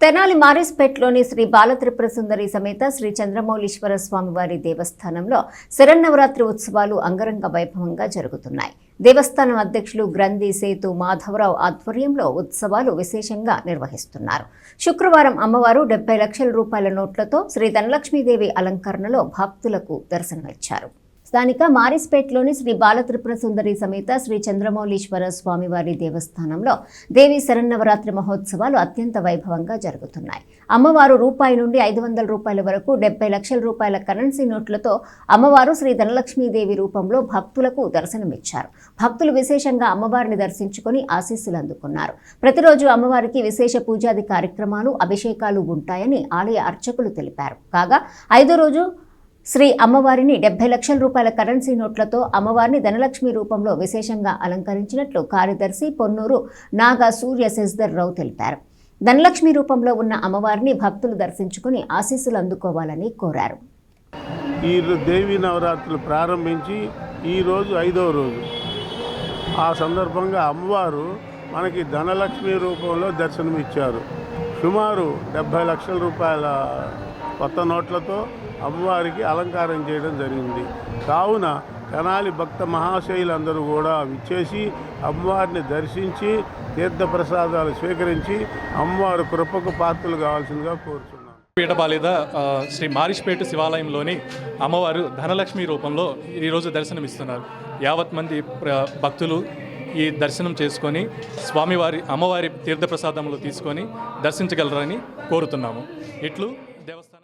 తెనాలి మారిస్పేట్లోని శ్రీ బాలత్రిపుర సుందరి సమేత శ్రీ చంద్రమౌళీశ్వర స్వామివారి దేవస్థానంలో శరన్నవరాత్రి ఉత్సవాలు అంగరంగ వైభవంగా జరుగుతున్నాయి. దేవస్థానం అధ్యక్షులు గ్రంథి సేతు మాధవరావు ఆధ్వర్యంలో ఉత్సవాలు విశేషంగా నిర్వహిస్తున్నారు. శుక్రవారం అమ్మవారు డెబ్బై లక్షల రూపాయల నోట్లతో శ్రీ ధనలక్ష్మీదేవి అలంకరణలో భక్తులకు దర్శనమిచ్చారు. స్థానిక మారిస్పేట్లోని శ్రీ బాలత్రిపుర సుందరి సమేత శ్రీ చంద్రమౌళీశ్వర స్వామివారి దేవస్థానంలో దేవి శరన్నవరాత్రి మహోత్సవాలు అత్యంత వైభవంగా జరుగుతున్నాయి. అమ్మవారు రూపాయి నుండి ఐదు వందల రూపాయల వరకు డెబ్బై లక్షల రూపాయల కరెన్సీ నోట్లతో అమ్మవారు శ్రీ ధనలక్ష్మీదేవి రూపంలో భక్తులకు దర్శనమిచ్చారు. భక్తులు విశేషంగా అమ్మవారిని దర్శించుకొని ఆశీస్సులు అందుకున్నారు. ప్రతిరోజు అమ్మవారికి విశేష పూజాది కార్యక్రమాలు అభిషేకాలు ఉంటాయని ఆలయ అర్చకులు తెలిపారు. కాగా ఐదో రోజు శ్రీ అమ్మవారిని డెబ్బై లక్షల రూపాయల కరెన్సీ నోట్లతో అమ్మవారిని ధనలక్ష్మి రూపంలో విశేషంగా అలంకరించినట్లు కార్యదర్శి పొన్నూరు నాగా సూర్య శశిధర్ రావు తెలిపారు. ధనలక్ష్మి రూపంలో ఉన్న అమ్మవారిని భక్తులు దర్శించుకుని ఆశీస్సులు అందుకోవాలని కోరారు. ఈ దేవి నవరాత్రులు ప్రారంభించి ఈరోజు ఐదవ రోజు. ఆ సందర్భంగా అమ్మవారు మనకి ధనలక్ష్మి రూపంలో దర్శనమిచ్చారు. సుమారు డెబ్భై లక్షల రూపాయల కొత్త నోట్లతో అమ్మవారికి అలంకారం చేయడం జరిగింది. కావున కనాలి భక్త మహాశైలందరూ కూడా విచ్చేసి అమ్మవారిని దర్శించి తీర్థప్రసాదాలు స్వీకరించి అమ్మవారి కృపకు పాత్రలు కావాల్సిందిగా కోరుతున్నాను పీఠపాలిద శ్రీ మారిష్పేట శివాలయంలోని అమ్మవారు ధనలక్ష్మి రూపంలో ఈరోజు దర్శనమిస్తున్నారు. యావత్ మంది భక్తులు ఈ దర్శనం చేసుకొని స్వామివారి అమ్మవారి తీర్థప్రసాదములు తీసుకొని దర్శించగలరని కోరుతున్నాము. ఇట్లు దేవస్థానం